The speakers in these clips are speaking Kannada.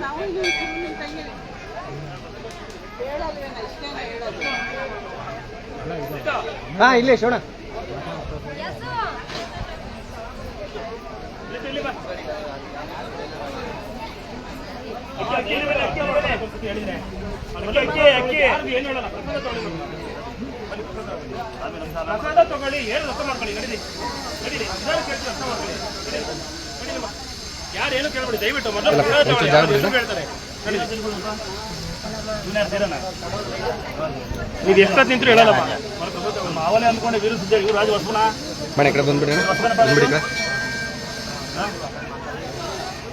ನಾವು ಇಷ್ಟೇನ ಹೇಳೋದು ಹಾ ಇಲ್ಲೇ ಶೋಣ ಪ್ರಸಾದ ತಗೊಳ್ಳಿ ಏನು ರೊಕ್ಕ ಮಾಡ್ಕೊಳ್ಳಿ ನಡೀರಿ ನಿಧಾನ ಕೇಳ್ತೀವಿ ಅರ್ಥ ಮಾಡ್ಕೊಳ್ಳಿ. ಯಾರು ಏನು ಕೇಳ್ಬೇಡಿ ದಯವಿಟ್ಟು. ನೀವು ಎಷ್ಟೊತ್ತು ನಿಂತರು ಹೇಳಲ್ಲ ಅವನೇ ಅಂದ್ಕೊಂಡೆ ವೀರು ಸಿದ್ಧ ಇವ್ರು ರಾಜ ಕಡೆ ಬಂದ್ಬಿಡಿ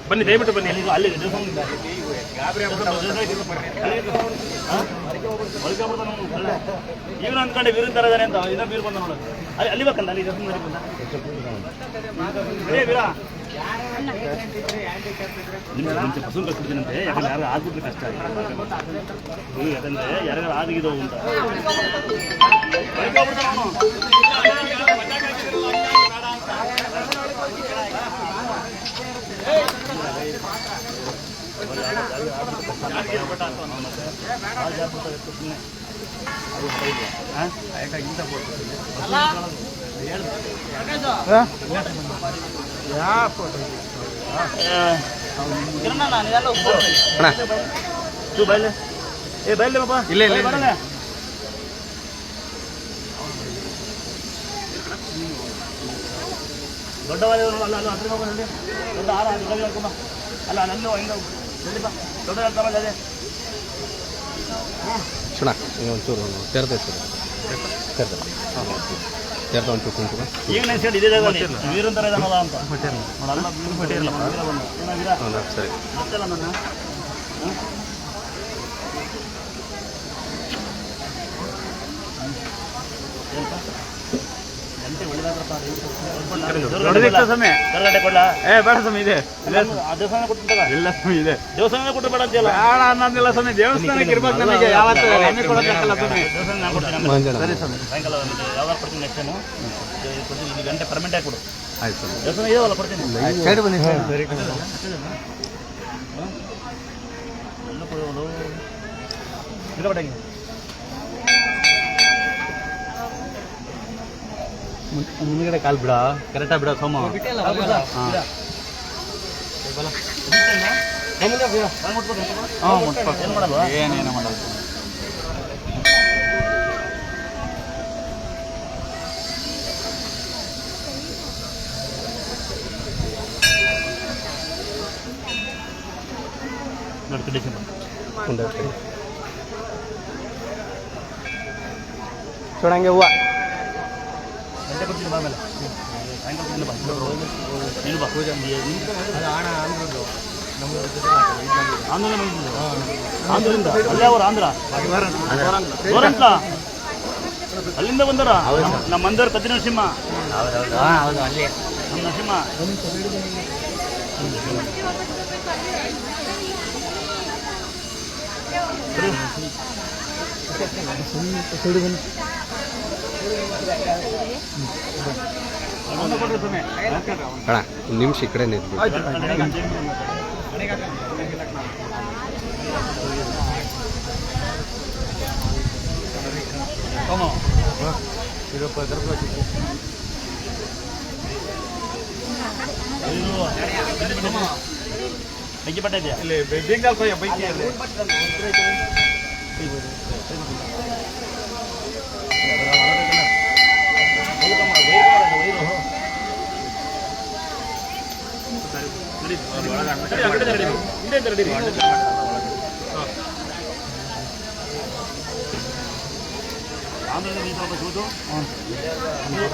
ಬನ್ನಿ ದಯವಿಟ್ಟು ಬನ್ನಿ. ಅಲ್ಲಿ ಅಲ್ಲಿ ಇವನು ಅನ್ಕೊಂಡೆ ವೀರು ತರ ಇದಾನೆ ಅಂತ. ಇನ್ನೂ ಬೀರ್ ಬಂದ ನೋಡೋದು ಅಲ್ಲಿ ಅಲ್ಲಿ ಬೇಕಂತ ಅಲ್ಲಿ ವೀರ. ನಿಮ್ಗೆ ಮುಂಚೆ ಪಸು ಕಟ್ಬಿಡ್ತೀನಂತೆ ಯಾಕಂದ್ರೆ ಯಾರು ಆಗ್ಬಿಟ್ರೆ ಕಷ್ಟ ಹ್ಞೂ ಯಾಕಂದ್ರೆ ಯಾರ್ಯಾರು ಆಗಿದೋ ಅಂತ ಬಳಿಕ ಹೋಗ್ಬಿಡ್ತಾನೆ ಅವನು. ಅಣ್ಣ ತೂ ಬಯಲೆ ಏ ಬಯಲೆ ಬಾಬಾ ಇಲ್ಲ, ಇಲ್ಲ, ಇಲ್ಲ. ಬರಲ್ಲ. ದೊಡ್ಡವಾದ ಅಲ್ಲ ಅಲ್ಲ ಹತ್ರ ಹೋಗೋಣ ಅಲ್ಲಿ ದೊಡ್ಡ ಆರ ಅದು ಗಲ್ಲಿ ಹಾಕೊಂಬ ಅಲ್ಲ ನಲ್ಲು ಹಿಂಗೆ ಜಲ್ದಿ ಬಾ ದೊಡ್ಡ ಹೇಳ್ತಾವಲ್ಲ ಅದೇ ಶೋಣ ನೀವು ಒಂಚೂರು ತೆರೆದ ಹೆಸರು ತೆರೆದ ಹಾಂ ತೆರೆದ ಒಂಚೂರು ಕುಂಕುಮ ಈಗ ನಾನು ಸೈಡ್ ಇದೇ ಜಾಗದಲ್ಲಿ ವೀರನ್ ಥರ ಇದಾನಲ್ಲ ಅಂತ. ನೋಡಲ್ಲ ವೀರ ಬಂದ ಏನ ವೀರ ಸರಿ ಗೊತ್ತಲ್ಲ ನನ್ನ ಹ್ಮ್? ಏನಪ್ಪ? ಸಮಯ ಕೊಡ್ಲಾ ಏ ಬೇಡ ಸ್ವಾಮಿ ಇದೆ. ಆ ದೇವಸ್ಥಾನ ಕೊಟ್ಟಿದ್ದಲ್ಲ ಇಲ್ಲ ಸ್ವಾಮಿ ಇದೆ. ದೇವಸ್ಥಾನ ಕೊಟ್ಟರೆ ಬೇಡ ಅನ್ನೋದಿಲ್ಲ ಸ್ವಾಮಿ ದೇವಸ್ಥಾನಕ್ಕೆ ಇರ್ಬೇಕು ನಮಗೆ ಯಾವತ್ತು ನಮಗೆ ಕೊಡೋದಕ್ಕಲ್ಲ ಸ್ವಾಮಿ. ದೇವಸ್ಥಾನ ನಾನು ಕೊಡ್ತೀನಿ ಆಮೇಲೆ. ಮಂಜಾನ ಸಾಯಂಕಾಲ ಯಾವಾಗ ಕೊಡ್ತೀನಿ ನೆಕ್ಸ್ಟ್ ಟೈಮು ಕೊಡ್ತೀನಿ ಇಲ್ಲಿ ಗಂಟೆ ಪರ್ಮೆಂಟ್ ಆಗಿ ಕೊಡು. ಆಯ್ತು ಸರ್ ದೇವಸ್ಥಾನ ಇದೆಯಲ್ಲ ಕೊಡ್ತೀನಿ. ಸೈಡ್ ಬನ್ನಿ ಸರಿ ಎಲ್ಲ ಕೊಡೋದು ಇರ್ಬೇಡ ಮುಂದ್ಗಡೆ ಕಾಲ್ ಬಿಡ. ಕರೆಕ್ಟಾಗಿ ಬಿಡ ಸೋಮ. ಏನೇನು ಮಾಡೋದು ನೋಡಿ ಕಂಡೀಷನ್ ಮುಂದೆ ಶೋಣಂಗೆ ಹೂವು. ಗಂಟೆ ಕೊಡ್ತೀನಿ ಬಾ ಆಮೇಲೆ ಸಾಯಂಕಾಲ ನೀನು ಬಾ. ನೀನು ಬಾ. ಪೂಜೆ ಆಂಧ್ರ ಆಂಧ್ರದಿಂದ. ಅಲ್ಲೇ ಅವರು ಆಂಧ್ರ? ಗೋರಂಟ್ಲ ಅಲ್ಲಿಂದ ಬಂದಾರ ನಮ್ಮ ಮಂದರ್ ಕತ್ತಿ ನರಸಿಂಹ. ನಮ್ಮ ನರಸಿಂಹ. ಅಣ್ಣ ಒಂದು ನಿಮಿಷ ಈ ಕಡೆ ನಿಂತ್ಬಿಡಿ ಬೆಂಕಿ ಪಟ್ಟ ಇದೆಯಾ ಇಲ್ಲಿ ಬೆಂಗಾಲ್ ಕೊಯ್ಯ ಬೈಕಿ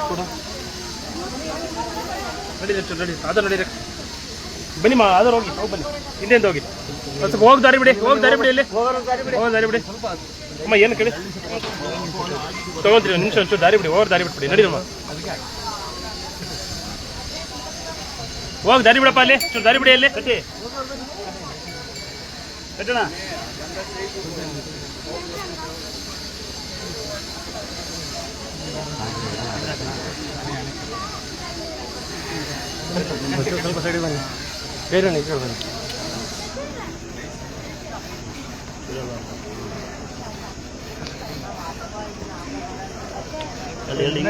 ಕೂಡ ಬನ್ನಿ ಮಾ ಹೋಗಿ ಹೋಗಿ ಬನ್ನಿ. ಹಿಂದೆಂದ ಹೋಗಿ. ಸ್ವಲ್ಪ ಹೋಗಿ ದಾರಿ ಬಿಡಿ ಹೋಗಿ ದಾರಿ ಬಿಡಿ ಇಲ್ಲಿ. ಹೋಗಿ ದಾರಿ ಬಿಡಿ. ಅಮ್ಮ ಏನು ಕೇಳಿ? ತಗೊಂತೀರಿ ನಿಮಿಷ ಒಂಚೂರು ದಾರಿ ಬಿಡಿ ಹೋಗಿ ದಾರಿ ಬಿಟ್ಬಿಡಿ ನಡಿ ಹೋಗಿ ದಾರಿ ಬಿಡಪ್ಪ ಅಲ್ಲಿ. ಚೂರು ದಾರಿ ಬಿಡಿ ಅಲ್ಲಿ. ಕಟ್ಟಿ. ಕಟ್ಟಣ. ಸ್ವಲ್ಪ ಸೈಡ್ ಬನ್ನಿ ಬೇರೆ ಈ ಕಡೆ ಬನ್ನಿ ಅಲ್ಲಿ ಎಲ್ಲಿ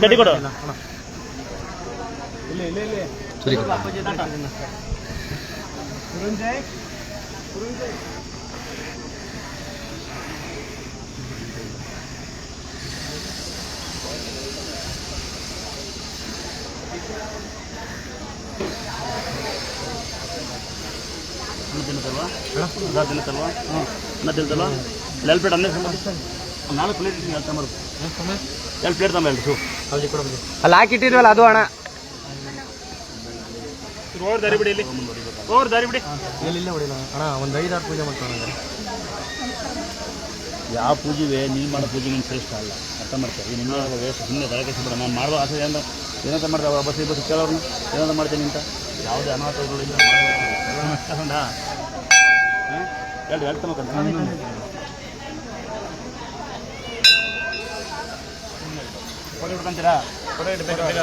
ಕಟ್ಟಿ ಕೊಡು. ಸರಿ ತಿನ್ನುತ್ತಲ್ವಾ? ಅದಾದ ತಿನ್ನುತ್ತಲ್ವಾ? ಅನ್ನ ತಿನ್ನುತ್ತಲ್ವಾ? ಎರಡು ಅನ್ನೇ ಅನ್ನೇ ನಾಲ್ಕು ಪ್ಲೇಟ್ ಎರಡು ತಮ್ಮ ಎರಡು ಪ್ಲೇಟ್ ತಮ್ಮ ಎರಡು ಅಲ್ಲಿ ಹಾಕಿಟ್ಟಿದ್ವಲ್ಲ ಅದು ಅಣ್ಣ. ದಾರಿ ಬಿಡಿ ಇಲ್ಲಿ. ದಾರಿ ಬಿಡಿ. ಅಣ್ಣ ಒಂದು ಐದಾರು ಪೂಜೆ ಮಾಡ್ತಾರೆ ಯಾವ ಪೂಜೆಗೆ ನೀನು ಮಾಡೋ ಪೂಜೆ ನೀನು ಶ್ರೇಷ್ಠ ಅಲ್ಲ. ಅರ್ಥ ಮಾಡ್ತಾರೆ? ನಿನ್ನ ವೇಸ್ಟ್ ಸುಮ್ಮನೆ ತಲೆ ಬಿಡ ನಾನು ಮಾಡುವ ಆಸೆ ಏನಂತ ಏನಂತ ಮಾಡ್ತಾರೆ ಬಸ್ ಈ ಬಸ್ ಕೇಳೋರು ಏನಂತ ಮಾಡ್ತೀನಿ ಅಂತ? ಯಾವುದೇ ಅನಾಹುತಗಳು ಇಲ್ಲ ಕಸಂಡ ಎರಡು ಎರಡು ತಮ್ಮ ಫೋಟೋ ಇಟ್ಕೊಂತೀರಾ ಫೋಟೋ ಇಡ್ಬೇಕು ಬೇಗ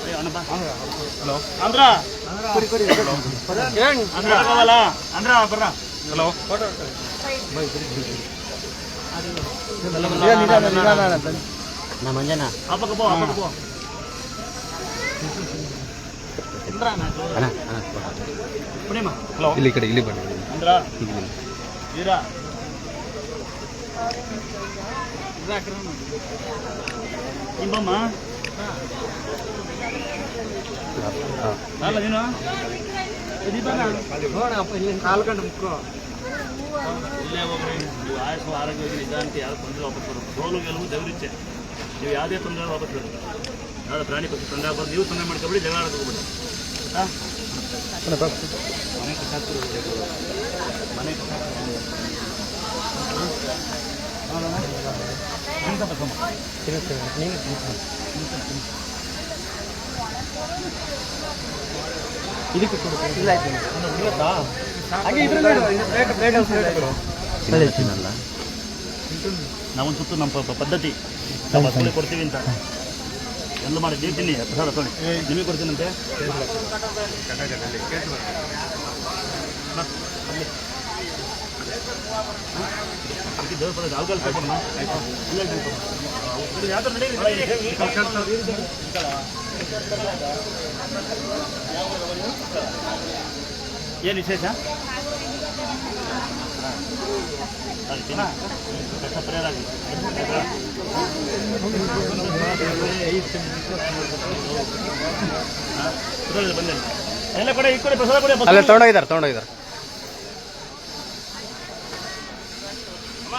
ಏ, ಅಣ್ಣಪ್ಪ ಹಲೋ ಆಂಧ್ರ ಆಂಧ್ರ ಆಗಲ್ಲ ಆಂಧ್ರ ಬರ್ರ ಹಲೋ ನಮ್ಮ ಮಂಜನ ಹಬ್ಬಕ್ಕೆ ಪೋ ಹಬ್ಬಕ್ಕೆ ಪೋ ಅಣ್ಣ ಅಣ್ಣ ಪುಣಿಮ ಹಲೋ ಇಲ್ಲಿ ಈ ಕಡೆ ಇಲ್ಲಿ ಬನ್ನಿ ಅಂದ್ರ ಹಾಂ ಅಲ್ಲ ನೀನು? ಮುಕ್ಕೋ. ಇಲ್ಲೇ ಹೋಗ್ರಿ. ನೀವು ಆಯುಷ್ ಆರೋಗ್ಯವಾಗಿ ನಿಧಾನಕ್ಕೆ ಯಾರು ತೊಂದರೆ ವಾಪಸ್ ಬರೋದು. ಸೋಲು ಗೆಲುವು ದೇವರಿಚ್ಛೆ ನೀವು ಯಾವುದೇ ತೊಂದರೆ ವಾಪಸ್ ಬರೋದು ಯಾವ್ದು ಪ್ರಾಣಿ ಪಕ್ಷಿ ತೊಂದರೆ ಆಗ್ಬೋದು ನೀವು ತೊಂದರೆ ಮಾಡ್ಕೊಬಿಡಿ ಜಗಳ ಮನೆ ಕಟ್ಟಾಕ್ತಿರೋ ಮನೆ ಇಲ್ಲ ನಾವೊಂದು ಸುತ್ತು ನಮ್ಮ ಪದ್ಧತಿ ನಾವು ಕೊಡ್ತೀವಿ ಅಂತ ಎಲ್ಲ ಮಾಡಿ ನೀಡ್ತೀನಿ ಪ್ರಸಾದ ತೊಳಿ ನಿಮಗೆ ಕೊಡ್ತೀನಂತೆ ಏನು ವಿಶೇಷ? ಅದು ತೊಗೊಂಡೋಗಿದ್ದಾರೆ ಕಷ್ಟ ಪರಿಹಾರ ಆಗಲಿ. ಹಾ? ಪ್ರಸಾದ ಬಂದೆ. ಎಲ್ಲ ಕಡೆ ಈ ಕಡೆ ಪ್ರಸಾದ ಕೊಡಿ ಅಲ್ಲೇ ತೊಗೊಂಡೋಗಿದ್ದಾರೆ ತೊಗೊಂಡೋಗಿದ್ದಾರೆ ಅಮ್ಮ,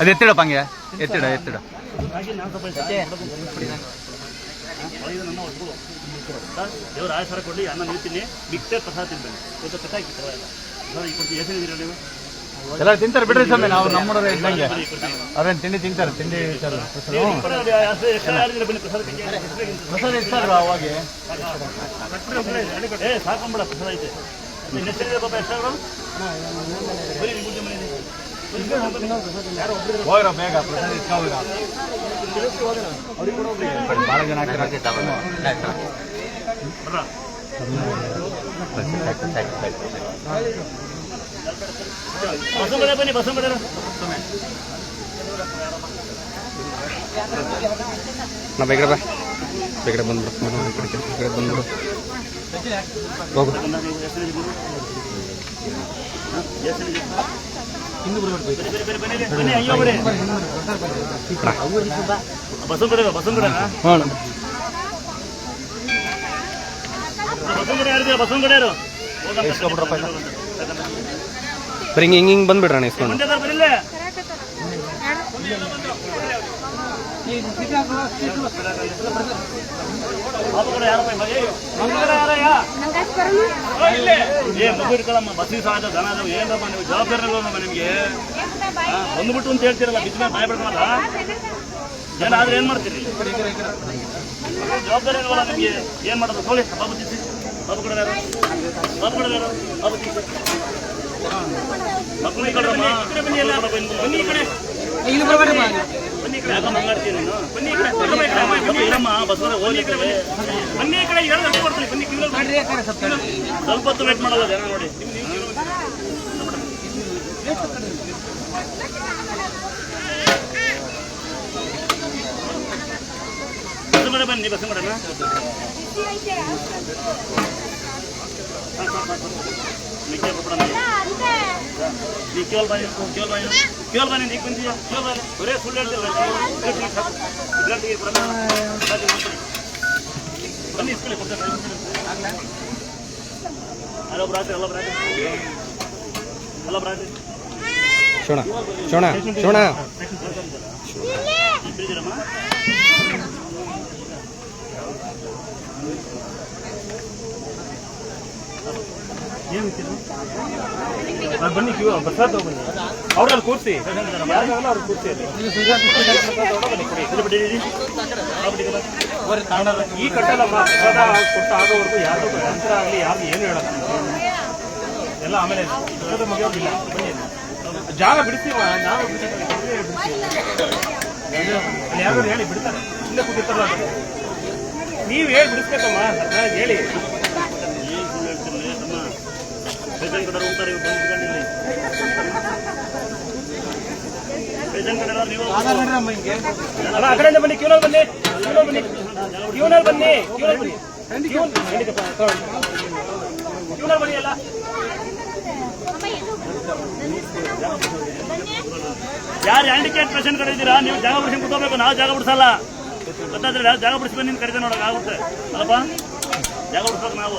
ಅದು ಎತ್ತಿಡಪ್ಪ ಹಂಗೆ ಎತ್ತಿಡ ಎತ್ತಿಡ. ದೇವ್ರ ಆಯಸರ ಕೊಡಲಿ ಅನ್ನ ನಿಲ್ತೀನಿ ಮಿಕ್ಸರ್ ಪ್ರಸಾದ ತಿನ್ಬೇಕು ಇವತ್ತು ಕಥೆ ಈ ಎಷ್ಟು ನೀವು ಎಲ್ಲ ತಿಂತಾರೆ ಬಿಡ್ರಿ ಸ್ವಾಮಿ ನಾವು ನಮ್ಮೂರ ಇದ್ದಂಗೆ. ಅವ್ರೇನು ತಿಂಡಿ ತಿಂತಾರೆ ತಿಂಡಿ ಇರ್ತಾರೆ ಪ್ರಸಾದ ಇರ್ತಾರ ಅವಾಗೆ? ಸಾಕೊಂಬಿಡ ಪ್ರಸಾದ ಐತೆ. ಬರೀ ಹೋಗ್ರ ಬೇಗ ಪ್ರಸಾದ ಇಸ್ಕೊಂಡ್ರ ಭಾಳ ಜನ ಬಸವಗಡೆ ಬನ್ನಿ ಬಸವಗಡೆ ನಾ ಬೇಗಡೆ ಬಾ. ಬಂದ್ಬಿಡು. ಹೋಗು. ಬಸವಗಡೆ ಬಸವಗಡೆ ಬಸವಗಡೆ ಯಾರಿದ್ದೀರಾ ಬಸವಗಡೆ ಯಾರು ಬರೀ ಹಿಂಗೆ ಹಿಂಗೆ ಹಿಂಗೆ ಬಂದ್ಬಿಡ್ರಣ ಇಸ್ಕೊಂಡು ಏ, ಮಗು ಇಟ್ಕೊಳಮ್ಮ ಬಸ್ಸಿಗೆ ಸಹ ದನ ಅದಾವ ಏನಪ್ಪ ನೀವು ಜವಾಬ್ದಾರಿ ಇಲ್ವಮ್ಮ ನಿಮಗೆ? ಬಂದ್ಬಿಟ್ಟು ಅಂತ ಹೇಳ್ತೀರಲ್ಲ ಬಿಸಿಲ ಬಾಯ್ ಬಿಡ್ತಾರಲ್ಲ ಜನ ಆದ್ರೆ ಏನ್ ಮಾಡ್ತೀರಿ? ಜವಾಬ್ದಾರಿ ಇಲ್ವಲ್ಲ ನಿಮಗೆ? ಏನ್ ಮಾಡೋದು? ನೋಡಿ ಬಾಬು ತಿಸಿ ಬಾಬು ಕಡೆ ಬಾಬು ಕಡೆ ಬಾಬು ತಿಸಿ ಮಕ್ಕಳು ಈ ಕಡೆ. ಬನ್ನಿ ಬನ್ನಿ ಈ ಕಡೆ? ಬನ್ನಿ ಈ ಕಡೆ, ಕಿವಿಯಲ್ಲಿ ಬನ್ನಿ. ಸ್ವಲ್ಪ ಹೊತ್ತು ವೇಟ್ ಮಾಡಲ್ಲ ಜನ ನೋಡಿ. ಬನ್ನಿ ಬಸ್ ಮೇಡಮ್ ಮಿಕ್ಕಿ ಕೊಡೋಣ ನೀ ಕೇವಲ ಬಾಯಿ ಕೇವಲ ಬಾಯಿ ಕೇವಲ ಬಾಯಿ ನೀ ಕುಂತಿಯ ಕೇವಲ ಬಾಯಿ ಬರೇ ಸುಳ್ಳು ಹೇಳ್ತಿಲ್ಲ ಇದ್ರಲ್ಲಿ ಬನ್ನಿ ಇಸ್ಕೊಳ್ಳಿ ಕೊಡ್ತಾರೆ ಅಲ್ಲ ಬ್ರಾತ್ರಿ ಅಲ್ಲ ಬ್ರಾತ್ರಿ ಅಲ್ಲ ಬ್ರಾತ್ರಿ ಶಿವಣ ಶಿವಣ ಶಿವಣ ಅಲ್ಲಿ ಬನ್ನಿ ಕ್ಯೂ ಪ್ರಸಾದ್ ತಗೊಂಡ್ಬನ್ನಿ ಅವ್ರಲ್ಲಿ ಕೂರಿಸಿ. ಯಾರಿಗಾಗಲ್ಲ ಅವ್ರು ಕೂರಿಸಿ ಅಲ್ಲಿ. ಈ ಕಟ್ಟಲ್ಲಮ್ಮ ಪ್ರಸಾದ ಕೊಟ್ಟ ಆಗೋವರೆಗೂ ಯಾರು ಅಂತರ ಆಗಲಿ ಯಾರು ಏನು ಹೇಳಲ್ಲ. ಎಲ್ಲ ಆಮೇಲೆ ಪ್ರಸಾದ ಮುಗಿಯೋದಿಲ್ಲ ಬನ್ನಿ ಜಾಗ ಬಿಡ್ತೀವ ನಾವು ಬಿಡ್ತೀವಿ. ಯಾರು ಹೇಳಿ ಬಿಡ್ತಾರೆ. ಇಲ್ಲೇ ಕೂತಿರ್ತಾರಲ್ಲ. ನೀವು ಹೇಳಿ ಬಿಡಿಸ್ಬೇಕಮ್ಮ. ಹೇಳಿ ಏನ್ ಸುಳ್ಳು ಹೇಳ್ತಿರಲಿ ತಮ್ಮ ಪೇಷಂಟ್ ಕಡೆ ಹೋಗ್ತಾರೆ. ಪೇಷಂಟ್ ಕಡೆ ನೀವು ಅಲ್ಲ ಆ ಕಡೆಯಿಂದ ಬನ್ನಿ ಕ್ಯೂನಲ್ಲಿ ಬನ್ನಿ ಕ್ಯೂನಲ್ಲಿ ಬನ್ನಿ ಕ್ಯೂನಲ್ಲಿ ಬನ್ನಿ ಕ್ಯೂನಲ್ಲಿ. ಕ್ಯೂನಲ್ಲಿ ಯಾರು ಹ್ಯಾಂಡಿಕ್ಯಾಪ್ ಪೇಷಂಟ್ ಕಡೆ ಇದ್ದೀರಾ? ನೀವು ಜಾಗ ಬಿಡಿಸಿ ಕೂತ್ಕೋಬೇಕು ನಾವು ಜಾಗ ಬಿಡಿಸಲ್ಲ. ಗೊತ್ತಾದ್ರೆ ಜಾಗ ಬಿಡಿಸ್ಬೇಕು ಬನ್ನಿ ಕರಿತೆ ನೋಡಕ್ ಆಗುತ್ತೆ. ಅಲ್ಲಪ್ಪ ಜಾಗ ಬಿಡಿಸ್ಬೇಕು ನಾವು.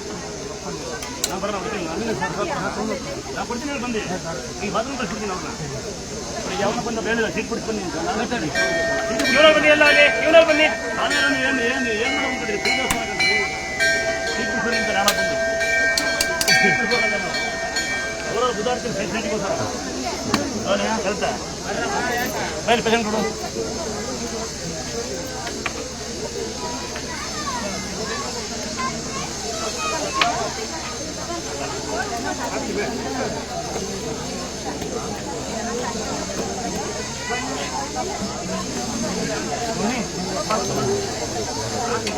ಯಾವಾಗ ಬಂದ ಬೇಡ ಸೀಟ್ ಬಿಡಿಸಿ ಬನ್ನಿ ನಾನು. ಕ್ಯೂನಲ್ಲಿ ಬನ್ನಿ ಎಲ್ಲ ಅಲ್ಲಿ ಬನ್ನಿ ಆಮೇಲೆ ನೀವು ಏನು ಏನು ಏನು ಮಾಡ್ಕೊಂಡ್ರಿ ಸೀಟ್ ಬಿಡಿಸಿ ಅಂತ ನಾನು ಬಂದು ಅವರ ಬುಧಾಡ್ತೀನಿ ಪೇಷಂಟ್ಗೋಸ್ಕರ ಅವನೇ ಕಲಿತ ಬನ್ನಿ ಪೇಷಂಟ್ ಕೊಡು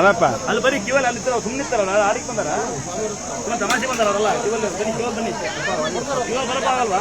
ಅದಪ್ಪ ಅಲ್ಲಿ ಬರೀ ಕಿವಲ್ಲಿ ಅಲ್ಲಿ ಸುಮ್ಮನೆ ಇರ್ತಾರಲ್ಲ ಆಡಿಗೆ ಬಂದಾರ? ಸುಮ್ಮನೆ ತಮಾಷೆ ಬಂದಾರ ಅವರಲ್ಲ. ಕಿವಲ್ಲಿ ಬನ್ನಿ ಕಿವಲ್ ಬನ್ನಿ. ಕಿವಲ್ ಬರಕ್ಕಾಗಲ್ವಾ?